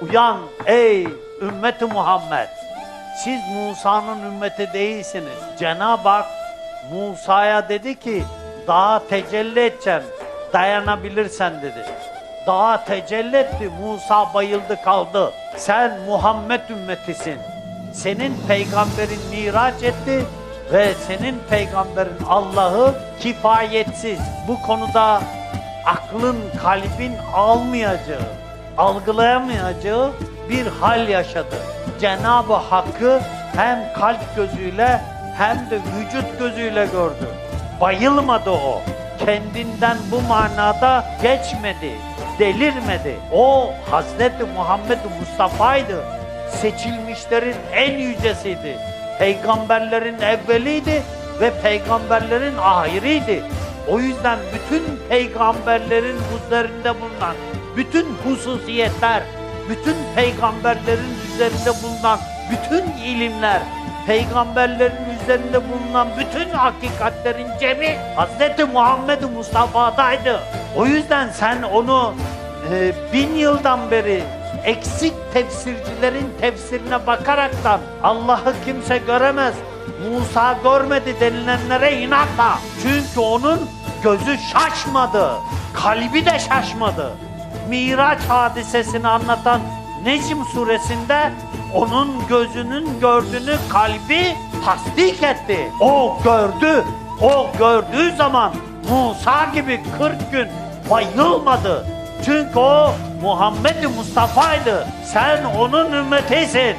Uyan ey ümmeti Muhammed. Siz Musa'nın ümmeti değilsiniz. Cenab-ı Hak Musa'ya dedi ki dağa tecelli edeceğim dayanabilirsen dedi. Dağa tecelli etti Musa bayıldı kaldı. Sen Muhammed ümmetisin. Senin peygamberin miraç etti ve senin peygamberin Allah'ı kifayetsiz. Bu konuda aklın, kalbin almayacağı, algılayamayacağı bir hal yaşadı. Cenab-ı Hakk'ı hem kalp gözüyle hem de vücut gözüyle gördü. Bayılmadı o. Kendinden bu manada geçmedi, delirmedi. O Hazreti Muhammed Mustafa'ydı. Seçilmişlerin en yücesiydi. Peygamberlerin evveliydi ve peygamberlerin ahiriydi. O yüzden bütün peygamberlerin üzerinde bulunan bütün hususiyetler, bütün peygamberlerin üzerinde bulunan bütün ilimler, peygamberlerin üzerinde bulunan bütün hakikatlerin cemi Hz. Muhammed Mustafa'daydı. O yüzden sen onu e, bin yıldan beri eksik tefsircilerin tefsirine bakaraktan Allah'ı kimse göremez, Musa görmedi denilenlere inatla. Çünkü onun gözü şaşmadı, kalbi de şaşmadı. Miraç hadisesini anlatan Necm suresinde onun gözünün gördüğünü kalbi tasdik etti. O gördü. O gördüğü zaman Musa gibi 40 gün bayılmadı. Çünkü o Muhammed Mustafa'ydı. Sen onun ümmetisin.